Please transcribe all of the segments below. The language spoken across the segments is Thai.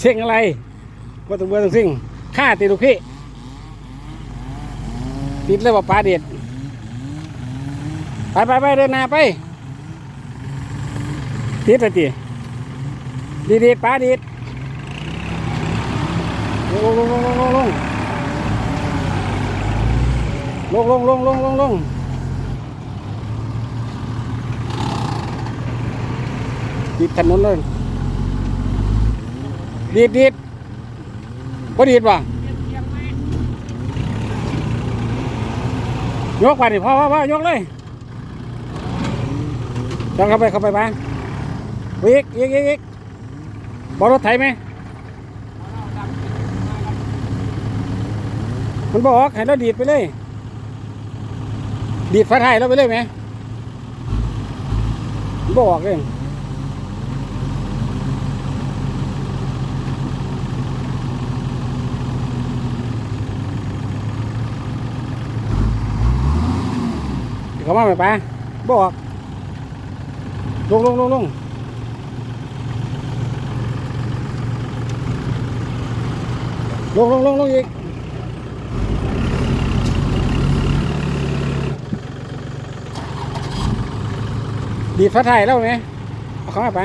เสียงอะไรว่าต้องเบื่อต้องสิ่งข้าติดลูกพี่ ติดเลยว่าปลาเด็ด ไปไปไปเดินหน้าไป ติดเลยตีดีดีปลาดีดลงลงลงลงลงลงลงลงลงลงลงลงติดถนนเลย ดีดดีดบ่ดีดป่ะยกไปดิพ่อพ่อพ่อยกเลยต้องเข้าไปเข้าไปบ้างอีกอีกอีกอีกบอรถไถไหมมันบอกให้เราดีดไปเลย ดีดฟ้าไทยเราไปเลยไหมบอกเลย เขามาไหมป้าบอกลงลงลงลงลงลงลงลงอีกดีดฟ้าไทยแล้วไหมเอาเขามาไป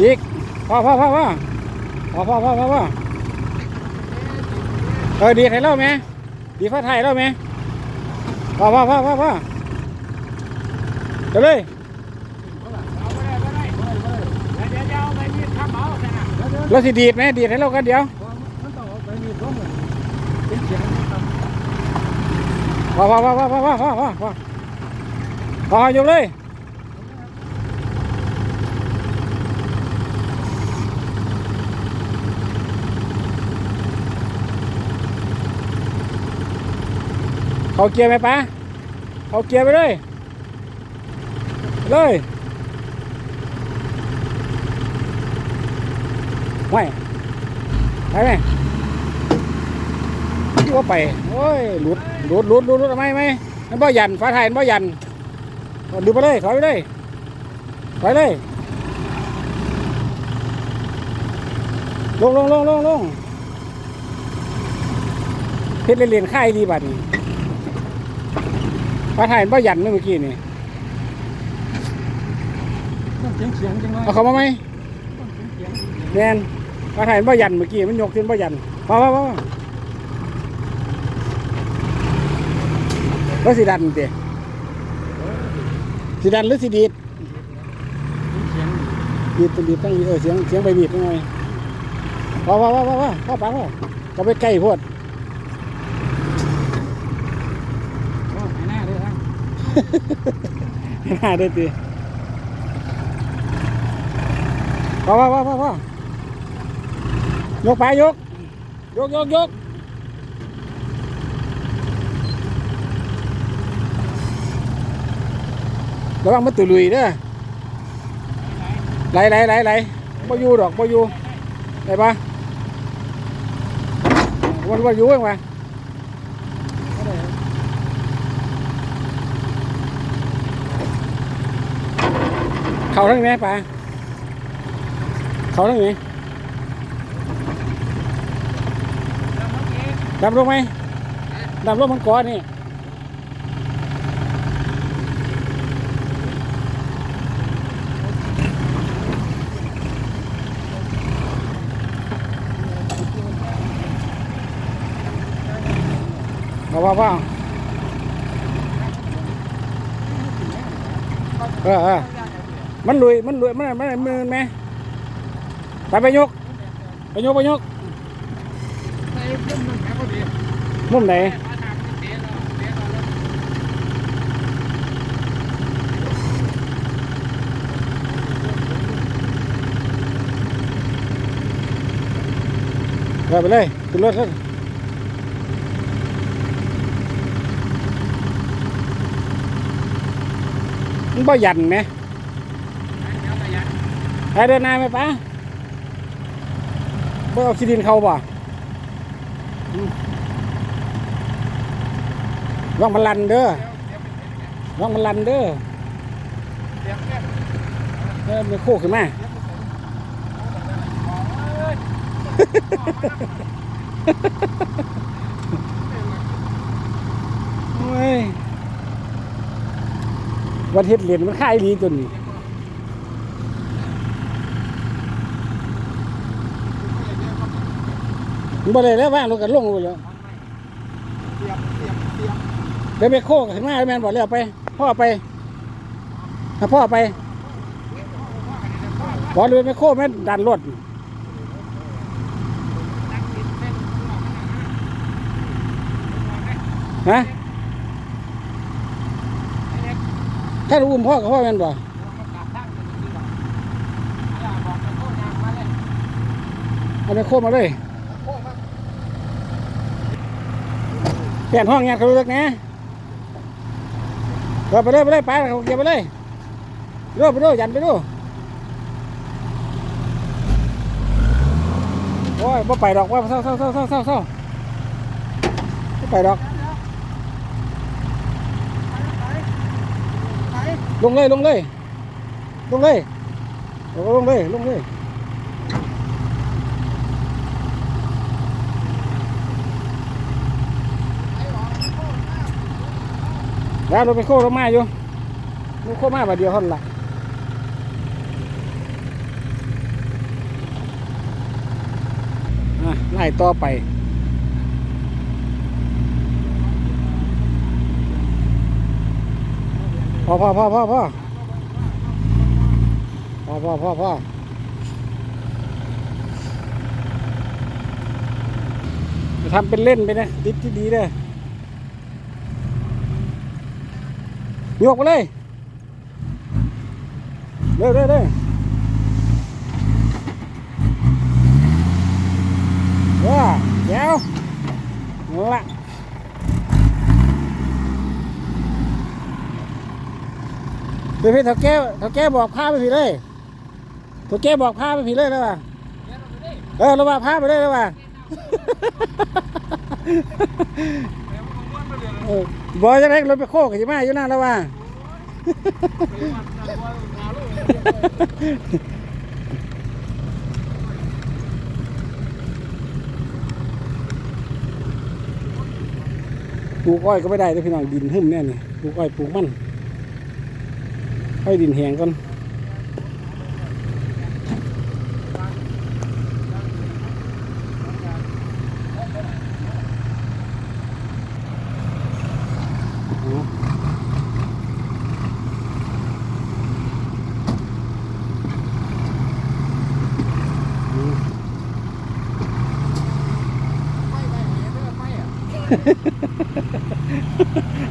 อีกพ่อพ่อพ่อพ่อพ่อพ่อพ่อพ่อพ่อเออดีดให้แล้วไหม ดีฟ้าไทยแล้วไหมว้าว้าว้าว้าว้าเดี๋ยวเลยเอาไปได้ไปได้เดี๋ยวจะเอาไปมีดทำเอาแค่นั้นเราสิดีดไหมดีดให้เรากันเดียวมันต้องเอาไปมีดร่วมกันเป็นเสียงครับว้าว้าว้าว้าว้าว้าว้าว้าว้าว้ายกเลย เขาเกียร์ไหมป้าเขาเกียร์ไปเลยเลยไม่ไปไหมว่าไปโอ้ยหลุดหลุดหลุดหลุดหลุดทำไมไหมมันบ่ยันฟ้าไทยมันบ่ยันดูไปเลยถอยไปเลยถอยเลยลงลงลงลงลงเพชรเรียนค่ายดีบัดนี้ ฟ้าไทยมันบ่ยันเมื่อกี้นี่ต้องเสียงเสียงจังเลยเอาเขามาไหมต้องเสียงเสียงแมนฟ้าไทยมันบ่ยันเมื่อกี้มันยกขึ้นบ่ยันมามามามาแล้วสีดันเตะสีดันหรือสีดีดเสียงบีบเป็นบีบตั้งเออเสียงเสียงใบบีบยังไงว้าวว้าวว้าวว้าวพ่อปังพ่อก็ไปใกล้พวด โอ้ยหน้าเลยครับ น่าได้ตีว้าวว้าวว้าวว้าวยกไปยก ยกยกยกระวังมันตุลุยเด้อไหลไหลไหลไหลบ่อยู่ดอกบ่อยู่ได้ปะมันว่าอยู่เองวะ เขาทั้งนี้ปะเขาทั้งนี้ดำลงไหมดำลงมันก่อนนี่เอาว่าว่าเออ มันลุยมันลุยมันมันมันแม่ไปไปยกไปยกไปยกมุมไหนไปเลยขึ้นรถเลยมันบ่ยันไหม ไปเดินหน้าไหมป้าบ่เอาขี้ดินเข้าบ่อืมลองมันลันเด้อเดี๋ยวเดี๋ยวลองมันลันเด้อเดี๋ยวแค่เออมันโคกขึ้นมาโอ้ยวันเฮ็ดเหรียญมันค่ายดีจนนี่มัน บ่ได้แล้วว่างลงกันลงเลยแล้วเสียบเสียบเสียบเดี๋ยวไปโคกขึ้นมาแม่นบอกแล้วไป พ่อไปถ้าพ่อไปบอเลยไปโคกแม่นดันรถฮะถ้าอุ้มพ่อกับพ่อแม่นบ่เอาไปโคกมาเลย ปลี่ยนห้องเงี้ยเขาเลิกนะก็ไปเลยไปเลยไปเขาเก็บไปเลยไปดูไปดูยันไปดูโอ้ยบ่ไปดอกว่าเศร้าเศร้าเศร้าเศร้าเศร้าเศร้าบ่ไปดอก ลงเลยลงเลยลงเลยลงลงเลยลงเลย แล้วเราไปโค้รามาอยู่ราโค้มาบาดเดียวเท่านั้นละไล่ต่อไปพอพอพอพอพอพอพอพอพอทำเป็นเล่นไปนะดิดที่ดีเลย ยกไปเลย เร็วเร็วเร็วว้าเดี๋ยวละเดี๋ยวพี่เถาแก้วเถาแก้วบอกพาไปผีเลยเถาแก้วบอกพาไปผีเลยแล้วว่ะเออราว่าพาไปเลยแล้วว่ะเออ บอยจะได้รถไปโคกกันใช่ไหมอยู่นั่นแล้วว่า ปลูกอ้อยก็ไม่ได้เลยพี่น้องดินหึ่มแน่นี่ปลูกอ้อยปลูกมันอ้อยดินแห้งก่อนอ๋ออืม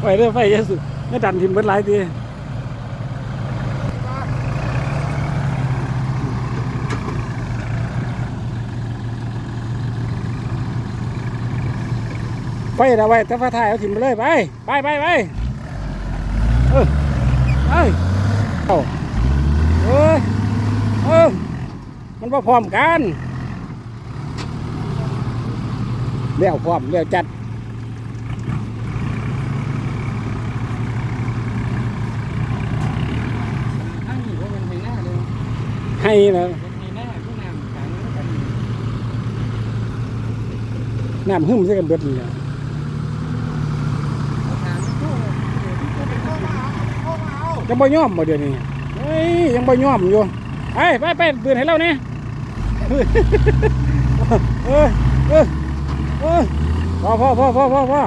ไฟเรื่องไฟเยอะสุดไม่ดันทิมเบิดหลายที ไฟเอาไว้ถ้าฟ้าถ่ายเอาทิมไปเลยไปไปไปไปเออไปเอาเอ้ยเออมันมาพร้อมกันเลี้ยวพร้อมเลี้ยวจัดให้นะน้ำหึ่มใส่กันเบิดนี่ล่ะ ถามผู้ผู้เป็นเข้ามาเอาเข้ามาเอา ยังบ่ยอมบ่เดี๋ยวนี้เฮ้ยยังบ่ยอมอยู่ไปไปไปปืนให้เราเนี่ยเฮ้ยเอ้ยเออพ่อพ่อพ่อพ่อพ่อพ่อ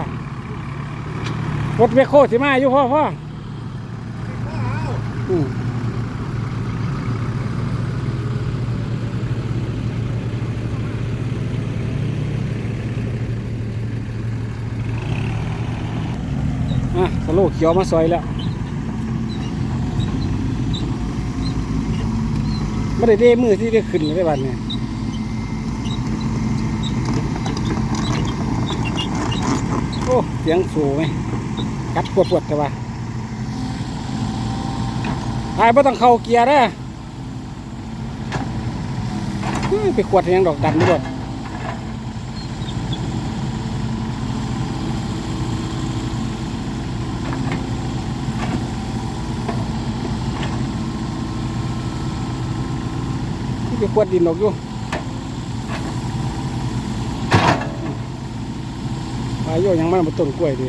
รถเวโคสิมาอยู่พ่อพ่ออะสโลกเขียวมาซอยแล้ว ไม่ได้เด้มือที่ได้ขึ้นได้บัดเนี่ยโอ้เสียงสูงไหมกัดปวดปวดแต่ว่าไอ้ไม่ต้องเข้าเกียร์นะไปขวดยังดอกดันด้วย จะขวดดินออกอยู่อายุยังมันมาต้นกล้วยดิ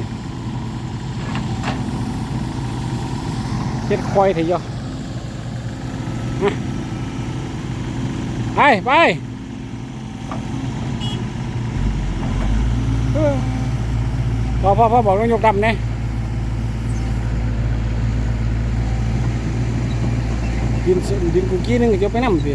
เฮ็ดคอยเถอะยอไปไปเออพอพอพอบอกต้องยกดำเนี่ยดินสดินกุกี้นึงก็จะไปน้ำสิ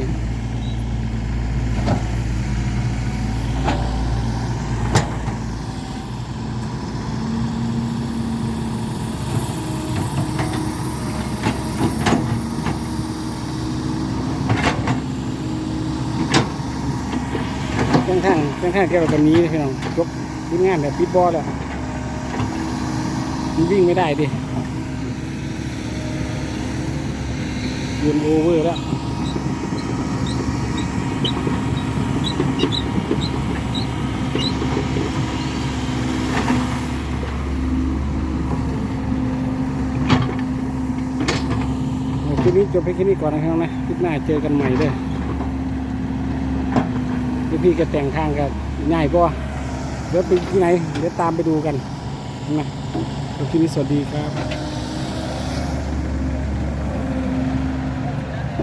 ข้งข้างข้างข้างๆแก้วตัวนี้พี่น้องยกทิ้งงานแบบปิดบอลแล้วมันวิ่งไม่ได้ดิยืนโอเวอร์แล้วคลิปนี้จบไปแค่นี้ก่อนนะครับนะคลิปหน้าเจอกันใหม่เลย พี่พี่จะแต่งทางกันง่ายป่เดี๋ยวไปที่ไหนเดี๋ยวตามไปดูกันนะโอเคนี้สวัสดีครับ